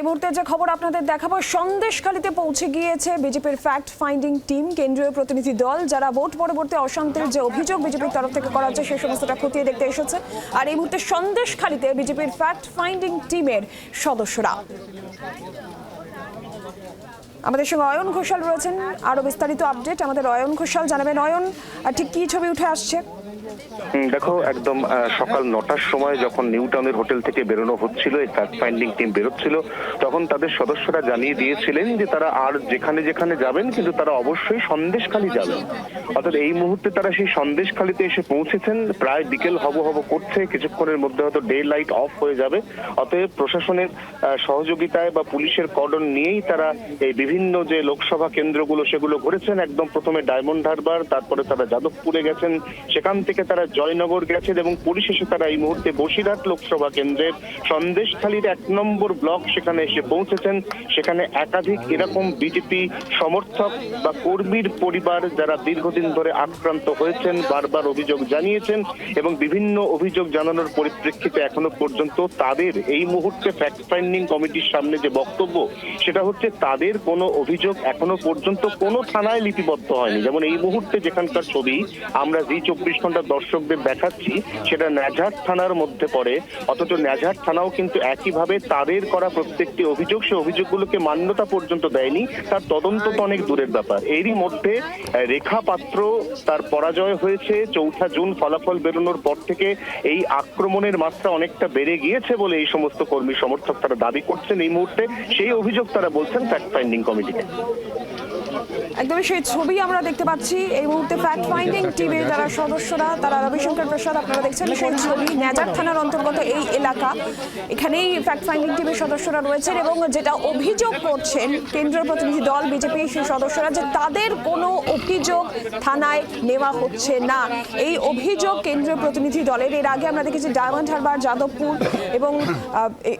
এই মুহূর্তে যে খবর আপনাদের দেখাবো, সন্দেশখালীতে পৌঁছে গিয়েছে বিজেপির ফ্যাক্ট ফাইন্ডিং টিম কেন্দ্রীয় প্রতিনিধি দল, যারা ভোট পরবর্তী অশান্তির যে অভিযোগ বিজেপির তরফ থেকে করা হচ্ছে সেই সমস্তটা খতিয়ে দেখতে এসেছে। আর এই মুহূর্তে সন্দেশখালীতে বিজেপির ফ্যাক্ট ফাইন্ডিং টিমের সদস্যরা। আমাদের সঙ্গে অয়ন ঘোষাল রয়েছেন। আরও বিস্তারিত আপডেট আমাদের অয়ন ঘোষাল জানাবেন। অয়ন ঠিক কি ছবি উঠে আসছে? দেখো, একদম সকাল নটার সময় যখন নিউ টাউনের হোটেল থেকে বেরোনো হচ্ছিল, এই ফ্যাক্ট ফাইন্ডিং টিম বেরোচ্ছিল, তখন তাদের সদস্যরা জানিয়ে দিয়েছিলেন যে তারা আর যেখানে যেখানে যাবেন, কিন্তু তারা অবশ্যই সন্দেশখালি যাবেন। অর্থাৎ এই মুহূর্তে তারা সেই সন্দেশখালিতে এসে পৌঁছেছেন, প্রায় বিকেল হব হব করছে, কিছুক্ষণের মধ্যে হয়তো ডে লাইট অফ হয়ে যাবে। অতএব প্রশাসনের সহযোগিতায় বা পুলিশের কর্ডন নিয়েই তারা এই বিভিন্ন যে লোকসভা কেন্দ্রগুলো, সেগুলো ঘুরেছেন। একদম প্রথমে ডায়মন্ড হারবার, তারপরে তারা যাদবপুরে গেছেন, সেখান থেকে তারা জয়নগর গেছেন এবং পরিশেষে তারা এই মুহূর্তে বসিরহাট লোকসভা কেন্দ্রের সন্দেশখালীর এক নম্বর ব্লক সেখানে এসে পৌঁছেছেন। সেখানে একাধিক এরকম বিজেপি সমর্থক বা কর্মীর পরিবার যারা দীর্ঘদিন ধরে আক্রান্ত হয়েছেন, বারবার অভিযোগ জানিয়েছেন এবং বিভিন্ন অভিযোগ জানানোর পরিপ্রেক্ষিতে এখনও পর্যন্ত তাদের এই মুহূর্তে ফ্যাক্ট ফাইন্ডিং কমিটির সামনে যে বক্তব্য, সেটা হচ্ছে তাদের কোনো অভিযোগ এখনও পর্যন্ত কোনো থানায় লিপিবদ্ধ হয়নি। যেমন এই মুহূর্তে যেখানকার ছবি, আমরা জি চব্বিশ ঘণ্টা দর্শকদের দেখাচ্ছি, সেটা ন্যাঝাট থানার মধ্যে পড়ে। অথচ ন্যাঝাট থানাও কিন্তু একইভাবে তাদের করা প্রত্যেকটি অভিযোগ, সে অভিযোগগুলোকে মান্যতা পর্যন্ত দেয়নি। তার তদন্ত তো অনেক দূরের ব্যাপার। এরই মধ্যে রেখা পাত্র তার পরাজয় হয়েছে। চৌঠা জুন ফলাফল বেরোনোর পর থেকে এই আক্রমণের মাত্রা অনেকটা বেড়ে গিয়েছে বলে এই সমস্ত কর্মী সমর্থক তারা দাবি করছেন। এই মুহূর্তে সেই অভিযোগ তারা বলছেন ফ্যাক্ট ফাইন্ডিং কমিটিকে একদমই সেই ছবি আমরা দেখতে পাচ্ছি। এই মুহূর্তে ফ্যাক্ট ফাইন্ডিং টিমের যারা সদস্যরা তারা রবিশঙ্কর প্রসাদ আপনারা দেখছেন সেই ছবি নেজার থানার অন্তর্গত এই এলাকা। এখানেই ফ্যাক্ট ফাইন্ডিং টিমের সদস্যরা রয়েছেন এবং যেটা অভিযোগ করছেন কেন্দ্রীয় প্রতিনিধি দল বিজেপি সেই সদস্যরা যে তাদের কোনো অভিযোগ থানায় নেওয়া হচ্ছে না। এই অভিযোগ কেন্দ্রীয় প্রতিনিধি দলের এর আগে আমরা দেখেছি ডায়মন্ড হারবার যাদবপুর এবং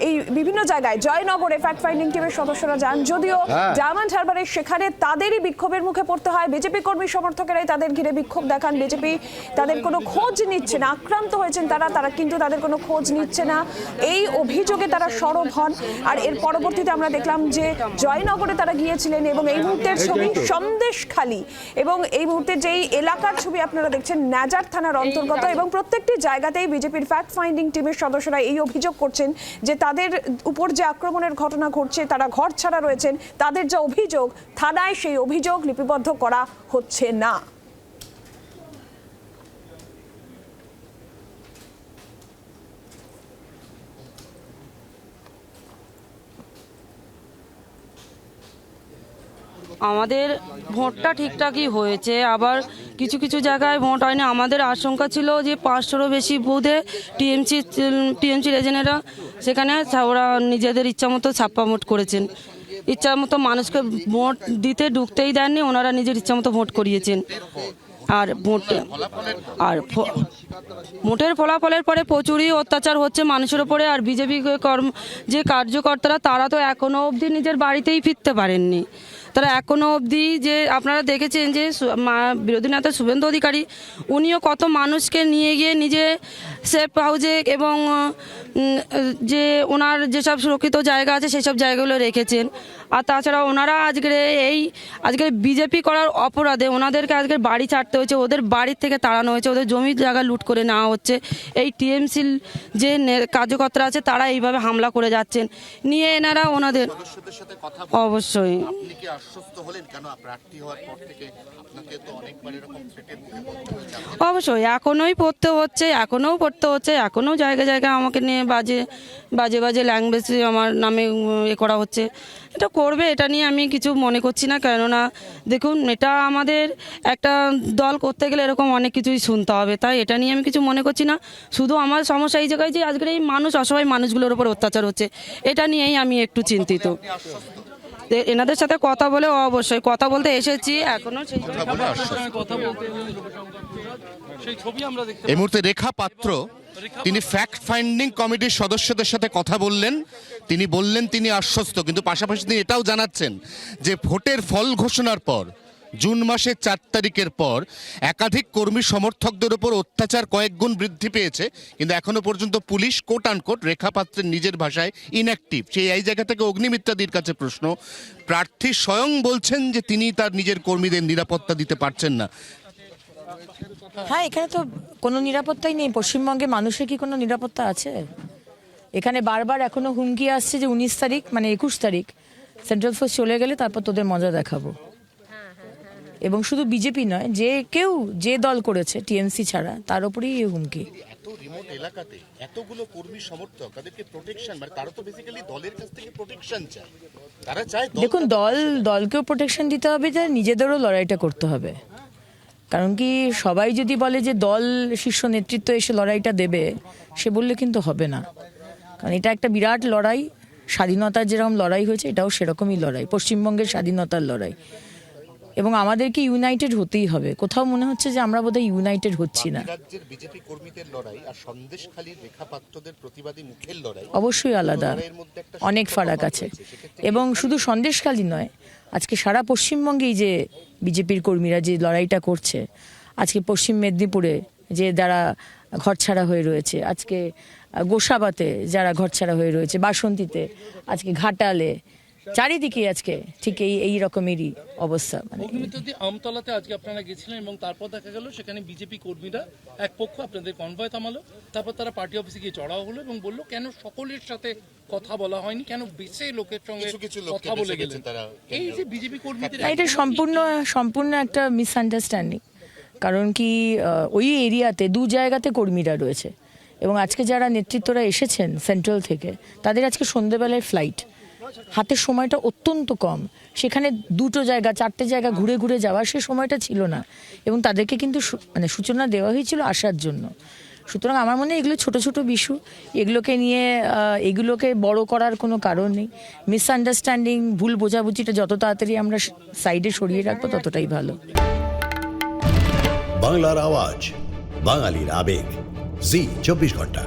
এই বিভিন্ন জায়গায় জয়নগরে ফ্যাক্ট ফাইন্ডিং টিমের সদস্যরা যান। যদিও ডায়মন্ড হারবারের সেখানে তাদেরই বিক্ষোভের মুখে পড়তে হয়। বিজেপি কর্মী সমর্থকেরাই তাদের ঘিরে বিক্ষোভ দেখান। বিজেপি তাদের কোনো খোঁজ নিচ্ছে না। আক্রান্ত হয়েছেন তারা তারা কিন্তু তাদের কোনো খোঁজ নিচ্ছে না। এই অভিযোগে তারা সরব হন। আর এর পরবর্তীতে আমরা দেখলাম যে জয়নগরে তারা গিয়েছিলেন এবং এই মুহূর্তের ছবি সন্দেশখালী। এবং এই মুহূর্তে যেই এলাকার ছবি আপনারা দেখছেন নাজার থানার অন্তর্গত। এবং প্রত্যেকটি জায়গাতেই বিজেপির ফ্যাক্ট ফাইন্ডিং টিমের সদস্যরা এই অভিযোগ করছেন যে তাদের উপর যে আক্রমণের ঘটনা ঘটছে তারা ঘর ছাড়া রয়েছেন। তাদের যে অভিযোগ থানায় সেই অভিযোগ লিপিবদ্ধ করা হচ্ছে না। আমাদের ভোটটা ঠিকঠাকই হয়েছে, আবার কিছু কিছু জায়গায় ভোট হয়নি। আমাদের আশঙ্কা ছিল যে পাঁচশোরও বেশি বুথে টিএমসি টিএমসির এজেন্টরা সেখানে ওরা নিজেদের ইচ্ছা মতো ছাপ্পা ভোট করেছেন। ইচ্ছা মতো মানুষকে ভোট দিতে ঢুকতেই দেননি, ওনারা নিজের ইচ্ছা মতো ভোট করিয়েছেন। আর ভোট, আর ভোটের ফলাফলের পরে প্রচুরই অত্যাচার হচ্ছে মানুষের ওপরে, আর বিজেপি কর্ম, যে কার্যকর্তারা, তারা তো এখনও অবধি নিজের বাড়িতেই ফিরতে পারেননি। তারা এখনও অবধি যে আপনারা দেখেছেন যে বিরোধী নেতা শুভেন্দু অধিকারী উনিও কত মানুষকে নিয়ে গিয়ে নিজে সেফ হাউজে এবং যে ওনার যেসব সুরক্ষিত জায়গা আছে সেসব জায়গাগুলো রেখেছেন। আর তাছাড়া ওনারা আজকের এই আজকে বিজেপি করার অপরাধে ওনাদেরকে আজকে বাড়ি ছাড়তে হয়েছে ওদের বাড়ির থেকে তাড়ানো হয়েছে ওদের জমি জায়গা লুট করে নেওয়া হচ্ছে। এই টিএমসির যে কার্যকর্তারা আছে তারা এইভাবে হামলা করে যাচ্ছেন। নিয়ে এনারা ওনাদের অবশ্যই। আশ্বস্ত হলেন? কেন হওয়ার পর থেকে আপনাকে তো অনেকবার এরকম থ্রেটের মুখে পড়তে হয়েছে অবশ্যই এখনোই পড়তে হচ্ছে এখনোও পড়তে হচ্ছে এখনোও জায়গায় জায়গায় আমাকে নিয়ে বাজে বাজে বাজে ল্যাঙ্গুয়েজ আমার নামে এ করা হচ্ছে। এটা করবে এটা নিয়ে আমি কিছু মনে করছি না কেননা দেখুন এটা আমাদের একটা দল করতে গেলে এরকম অনেক কিছুই শুনতে হবে তাই এটা নিয়ে আমি কিছু মনে করছি না। শুধু আমার সমস্যা এই জায়গায় যে আজকের এই মানুষ অসহায় মানুষগুলোর উপর অত্যাচার হচ্ছে এটা নিয়েই আমি একটু চিন্তিত। এনাদের সাথে কথা বলে অবশ্যই কথা বলতে এসেছি এখনও সেই বলে আশ্বস্ত সেই ছবি আমরা দেখতে এই মুহূর্তে রেখা পাত্র তিনি ফ্যাক্ট ফাইন্ডিং কমিটির সদস্যদের সাথে কথা বললেন। তিনি বললেন তিনি আশ্বস্ত কিন্তু পাশাপাশি তিনি এটাও জানাচ্ছেন যে ভোটের ফল ঘোষণার পর জুন মাসের চার তারিখের পর একাধিক কর্মী সমর্থকদের ওপর অত্যাচার কয়েক গুণ বৃদ্ধি পেয়েছে, কিন্তু এখনও পর্যন্ত পুলিশ কোট আনকোট রেখা পাত্রের নিজের ভাষায় ইনঅ্যাক্টিভ সেই এই জায়গা থেকে অগ্নিমিত্রাদির কাছে প্রশ্ন। প্রার্থী স্বয়ং বলছেন যে তিনি তার নিজের কর্মীদের নিরাপত্তা দিতে পারছেন না। হ্যাঁ এখানে তো কোনো নিরাপত্তাই নেই। পশ্চিমবঙ্গে মানুষের কি কোনো নিরাপত্তা আছে? এখানে বারবার এখনও হুমকি আসছে যে উনিশ তারিখ মানে একুশ তারিখ, সেন্ট্রাল ফোর্স চলে গেলে তারপর তোদের মজা দেখাবো। এবং শুধু বিজেপি নয় যে কেউ যে দল করেছে টিএমসি ছাড়া তার উপরেই এই হুমকি। এত রিমোট এলাকাতে এতগুলো কর্মী সমর্থক তাদেরকে প্রোটেকশন মানে তারা তো বেসিক্যালি দলের কাছ থেকে প্রোটেকশন চায়। তারা চায় দেখুন দল দলকেও প্রোটেকশন দিতে হবে যে নিজেদেরও লড়াইটা করতে হবে। কারণ কি সবাই যদি বলে যে দল শীর্ষ নেতৃত্ব এসে লড়াইটা দেবে সে বললে কিন্তু হবে না। কারণ এটা একটা বিরাট লড়াই স্বাধীনতার যেরকম লড়াই হয়েছে এটাও সেরকমই লড়াই। পশ্চিমবঙ্গের স্বাধীনতার লড়াই। এবং আমাদেরকে ইউনাইটেড হতেই হবে। কোথাও মনে হচ্ছে যে আমরা বোধহয় ইউনাইটেড হচ্ছি না। রাজ্যের বিজেপি কর্মীদের লড়াই আর সন্দেশখালীর রেখাপাত্রদের প্রতিবাদী মুখের লড়াই অবশ্যই আলাদা। অনেক ফারাক আছে। এবং শুধু সন্দেশখালী নয় আজকে সারা পশ্চিমবঙ্গেই যে বিজেপির কর্মীরা যে লড়াইটা করছে আজকে পশ্চিম মেদিনীপুরে যে যারা ঘরছাড়া হয়ে রয়েছে আজকে গোসাবাতে যারা ঘরছাড়া হয়ে রয়েছে বাসন্তীতে আজকে ঘাটালে চারিদিকে আজকে ঠিক এই এই রকমেরই অবস্থা মানে। অগ্নিমিত্রদি আমতলাতে আজকে আপনারা গেছিলেন এবং তারপর দেখা গেল সেখানে বিজেপি কর্মীরা এক পক্ষ আপনাদের কনভয় থামালো তারপর তারা পার্টি অফিসে গিয়ে চড়াও হলো এবং বলল কেন সকলের সাথে কথা বলা হয়নি? কেন বেশি লোকের সঙ্গে কথা বলে গেলেন। এই যে বিজেপি কর্মীদের এটা সম্পূর্ণ সম্পূর্ণ একটা মিসআন্ডারস্ট্যান্ডিং কারণ কি ওই এরিয়াতে দু জায়গাতে কর্মীরা রয়েছে। এবং আজকে যারা নেতৃত্বরা এসেছেন সেন্ট্রাল থেকে তাদের আজকে সন্ধেবেলায় ফ্লাইট হাতের সময়টা অত্যন্ত কম। সেখানে দুটো জায়গা, চারটে জায়গা ঘুরে ঘুরে যাওয়ার সে সময়টা ছিল না। এবং তাদেরকে কিন্তু মানে সূচনা দেওয়া হয়েছিল আসার জন্য। সুতরাং আমার মনে এগুলো ছোট ছোট বিস্যু এগুলোকে নিয়ে এগুলোকে বড় করার কোনো কারণ নেই। মিসআন্ডারস্ট্যান্ডিং, ভুল বোঝাবুঝিটা যত তাড়াতাড়ি আমরা সাইডে সরিয়ে রাখব ততটাই ভালো। বাংলার আওয়াজ, বাঙালির আবেগ। জি, চব্বিশ ঘণ্টা।